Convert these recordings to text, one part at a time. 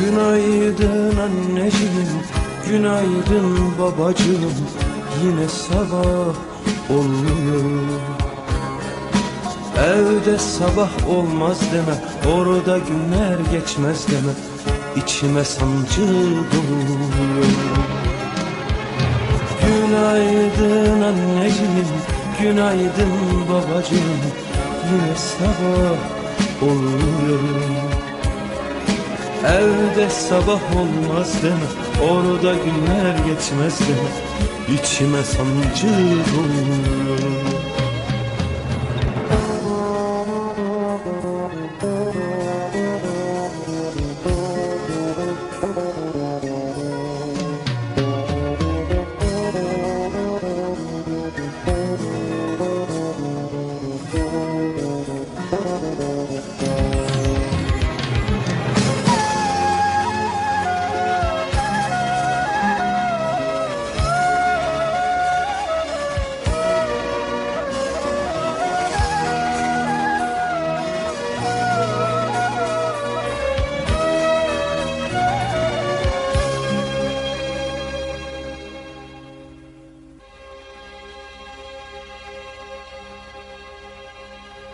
Günaydın anneciğim, günaydın babacığım. Yine sabah oluyor Evde sabah olmaz deme, orada günler geçmez deme. İçime sancı doluyor Günaydın anneciğim, günaydın babacığım. Yine sabah oluyor Evde sabah olmaz deme Orada günler geçmez deme İçime sancı doluyor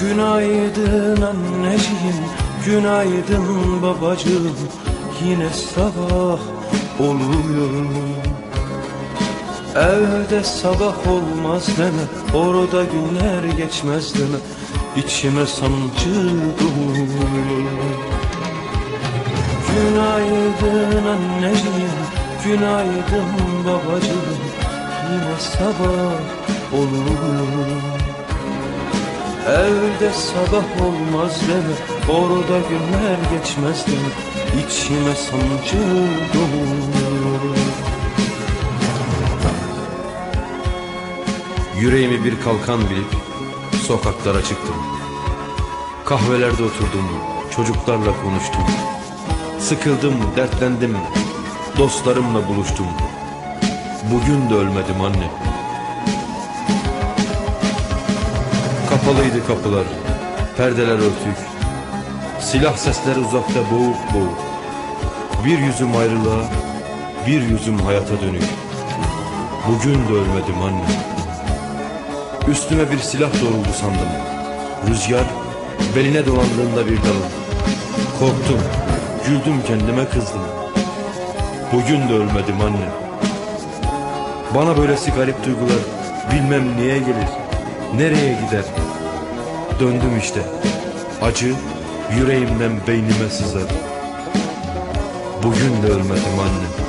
Günaydın anneciğim, günaydın babacığım. Yine sabah oluyor Evde sabah olmaz deme, orada günler geçmez deme. İçime sancı doluyor Günaydın anneciğim, günaydın babacığım. Yine sabah oluyor Evde sabah olmaz deme Orada günler geçmez deme İçime sancı doluyor Yüreğimi bir kalkan bilip sokaklara çıktım. Kahvelerde oturdum, çocuklarla konuştum. Sıkıldım, dertlendim, dostlarımla buluştum. Bugün de ölmedim anne. Kapalıydı kapılar, perdeler örtük. Silah sesleri uzakta boğuk boğuk. Bir yüzüm ayrılığa, bir yüzüm hayata dönük. Bugün de ölmedim anne. Üstüme bir silah doğruldu sandım. Rüzgar beline dolandığında bir dalım. Korktum, güldüm kendime kızdım. Bugün de ölmedim anne. Bana böylesi garip duygular bilmem niye gelir, nereye gider. Döndüm işte, acı yüreğimden beynime sızar. Bugün de ölmedim anne.